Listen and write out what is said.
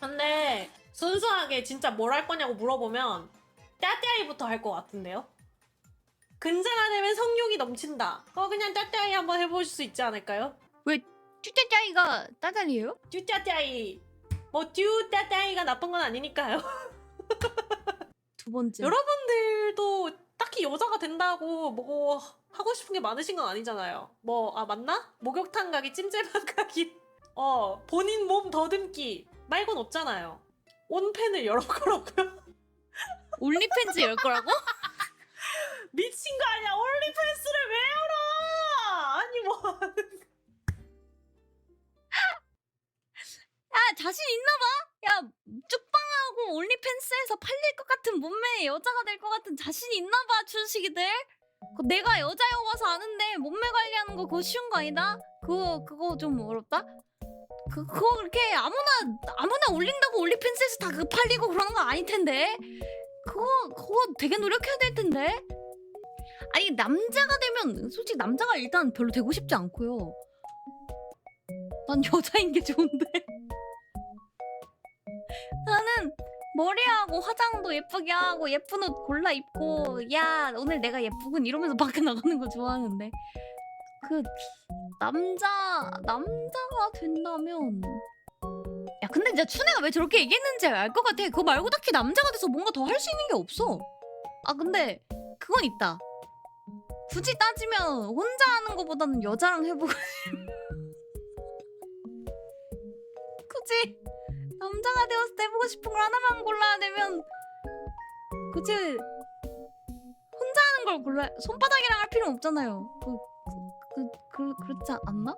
근데 순수하게 진짜 뭘 할 거냐고 물어보면 따띠아이부터 할 것 같은데요? 근자가 되면 성욕이 넘친다. 어 그냥 따띠아이 한번 해보실 수 있지 않을까요? 쭈짜짜이가 따다리예요? 듀따띠아이 뭐 듀따띠아이가 나쁜 건 아니니까요. 두 번째. 여러분들도 딱히 여자가 된다고 뭐 하고 싶은 게 많으신 건 아니잖아요. 뭐 아 맞나? 목욕탕 가기, 찜질방 가기, 어 본인 몸 더듬기 말곤 없잖아요. 온팬을 열어보라고요? 올리팬츠 열 거라고? 미친 거 아니야? 올리팬스를 왜 열어? 아니 뭐 야 자신 있나 봐. 야 쭉방하고 올리팬츠에서 팔릴 것 같은 몸매의 여자가 될 것 같은 자신 있나 봐 춘식이들. 그거 내가 여자여봐서 아는데 몸매 관리하는 거 그거 쉬운 거 아니다? 그거 그거 좀 어렵다. 그 그거 그렇게 아무나 아무나 올린다고 올리팬츠에서 다그 팔리고 그러는 거 아닐 텐데. 그거 그거 되게 노력해야 될 텐데. 아니 남자가 되면 솔직히 남자가 일단 별로 되고 싶지 않고요. 난 여자인 게 좋은데. 나는 머리하고 화장도 예쁘게 하고 예쁜 옷 골라 입고 야 오늘 내가 예쁘군 이러면서 밖에 나가는 거 좋아하는데 그 남자 남자가 된다면. 야 근데 진짜 춘애가 왜 저렇게 얘기했는지 알 것 같아. 그거 말고 딱히 남자가 돼서 뭔가 더 할 수 있는 게 없어. 아 근데 그건 있다. 굳이 따지면 혼자 하는 것보다는 여자랑 해보고 굳이 남자가 되어서 해보고 싶은 걸 하나만 골라야 되면 굳이 혼자 하는 걸 골라 손바닥이랑 할 필요는 없잖아요. 그, 그, 그, 그, 그렇지 않나?